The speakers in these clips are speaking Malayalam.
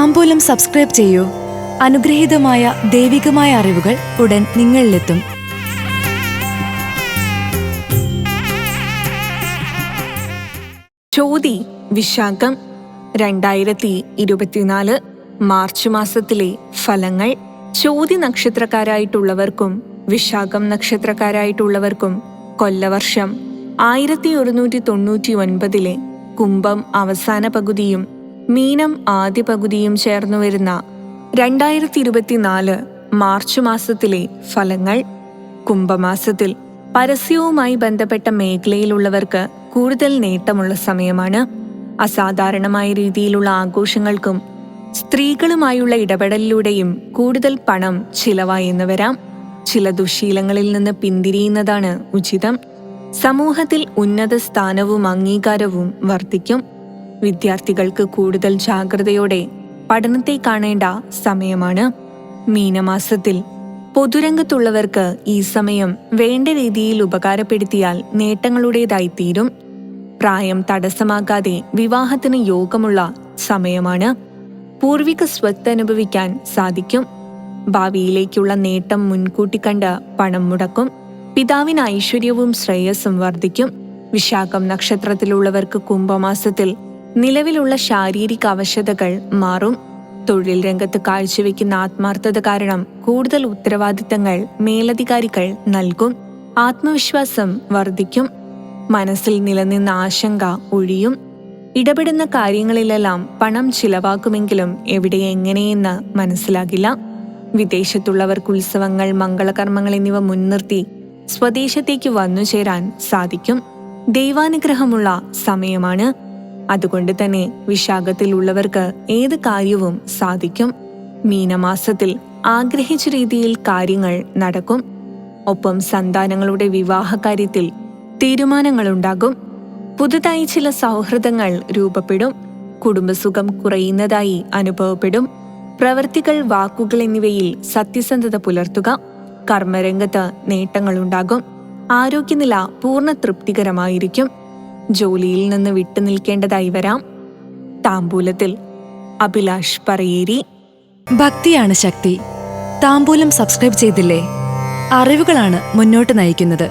താമ്പൂലം സബ്സ്ക്രൈബ് ചെയ്യൂ. അനുഗ്രഹീതമായ ദൈവികമായ അറിവുകൾ ഉടൻ നിങ്ങളിലെത്തും. ചോതി വിശാഖം രണ്ടായിരത്തി ഇരുപത്തിനാല് മാർച്ച് മാസത്തിലെ ഫലങ്ങൾ. ചോതി നക്ഷത്രക്കാരായിട്ടുള്ളവർക്കും വിശാഖം നക്ഷത്രക്കാരായിട്ടുള്ളവർക്കും കൊല്ലവർഷം ആയിരത്തി ഒരുന്നൂറ്റി തൊണ്ണൂറ്റി ഒൻപതിലെ കുംഭം അവസാന പകുതിയും മീനം ആദ്യ പകുതിയും ചേർന്നു വരുന്ന രണ്ടായിരത്തി ഇരുപത്തിനാല് മാർച്ച് മാസത്തിലെ ഫലങ്ങൾ കുംഭമാസത്തിൽ പരസ്യവുമായി ബന്ധപ്പെട്ട മേഖലയിലുള്ളവർക്ക് കൂടുതൽ നേട്ടമുള്ള സമയമാണ്. അസാധാരണമായ രീതിയിലുള്ള ആഘോഷങ്ങൾക്കും സ്ത്രീകളുമായുള്ള ഇടപെടലിലൂടെയും കൂടുതൽ പണം ചിലവായെന്ന് വരാം. ചില ദുശീലങ്ങളിൽ നിന്ന് പിന്തിരിയുന്നതാണ് ഉചിതം. സമൂഹത്തിൽ ഉന്നത സ്ഥാനവും അംഗീകാരവും വർദ്ധിക്കും. വിദ്യാർത്ഥികൾക്ക് കൂടുതൽ ജാഗ്രതയോടെ പഠനത്തെ കാണേണ്ട സമയമാണ് മീനമാസത്തിൽ. പൊതുരംഗത്തുള്ളവർക്ക് ഈ സമയം വേണ്ട രീതിയിൽ ഉപകാരപ്പെടുത്തിയാൽ നേട്ടങ്ങളുടേതായിത്തീരും. പ്രായം തടസ്സമാകാതെ വിവാഹത്തിന് യോഗമുള്ള സമയമാണ്. പൂർവിക സ്വത്ത് അനുഭവിക്കാൻ സാധിക്കും. ഭാവിയിലേക്കുള്ള നേട്ടം മുൻകൂട്ടി കണ്ട് പണം മുടക്കും. പിതാവിന് ഐശ്വര്യവും ശ്രേയസ്സും വർദ്ധിക്കും. വിശാഖം നക്ഷത്രത്തിലുള്ളവർക്ക് കുംഭമാസത്തിൽ നിലവിലുള്ള ശാരീരിക അവശതകൾ മാറും. തൊഴിൽ രംഗത്ത് കാഴ്ചവെക്കുന്ന ആത്മാർത്ഥത കാരണം കൂടുതൽ ഉത്തരവാദിത്തങ്ങൾ മേലധികാരികൾ നൽകും. ആത്മവിശ്വാസം വർദ്ധിക്കും. മനസ്സിൽ നിലനിന്ന ആശങ്ക ഒഴിയും. ഇടപെടുന്ന കാര്യങ്ങളിലെല്ലാം പണം ചിലവാക്കുമെങ്കിലും എവിടെ എങ്ങനെയെന്ന് മനസ്സിലാകില്ല. വിദേശത്തുള്ളവർക്ക് ഉത്സവങ്ങൾ മംഗളകർമ്മങ്ങൾ എന്നിവ മുൻനിർത്തി സ്വദേശത്തേക്ക് വന്നു ചേരാൻ സാധിക്കും. ദൈവാനുഗ്രഹമുള്ള സമയമാണ്. അതുകൊണ്ട് തന്നെ വിശാഖത്തിലുള്ളവർക്ക് ഏത് കാര്യവും സാധിക്കും. മീനമാസത്തിൽ ആഗ്രഹിച്ച രീതിയിൽ കാര്യങ്ങൾ നടക്കും. ഒപ്പം സന്താനങ്ങളുടെ വിവാഹകാര്യത്തിൽ തീരുമാനങ്ങളുണ്ടാകും. പുതുതായി ചില സൗഹൃദങ്ങൾ രൂപപ്പെടും. കുടുംബസുഖം കുറയുന്നതായി അനുഭവപ്പെടും. പ്രവർത്തികൾ വാക്കുകൾ എന്നിവയിൽ സത്യസന്ധത പുലർത്തുക. കർമ്മരംഗത്ത് നേട്ടങ്ങളുണ്ടാകും. ആരോഗ്യനില പൂർണ തൃപ്തികരമായിരിക്കും. ജോലിയിൽ നിന്ന് വിട്ടുനിൽക്കേണ്ടതായി വരാം. താമ്പൂലത്തിൽ അഭിലാഷ് പറയേരി. ഭക്തിയാണ് ശക്തി. താമ്പൂലം സബ്സ്ക്രൈബ് ചെയ്തില്ലേ? അറിവുകളാണ് മുന്നോട്ട് നയിക്കുന്നത്.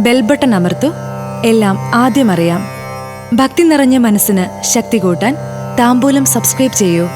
ബെൽബട്ടൺ അമർത്തു. എല്ലാം ആദ്യം അറിയാം. ഭക്തി നിറഞ്ഞ മനസ്സിന് ശക്തി കൂട്ടാൻ താമ്പൂലം സബ്സ്ക്രൈബ് ചെയ്യൂ.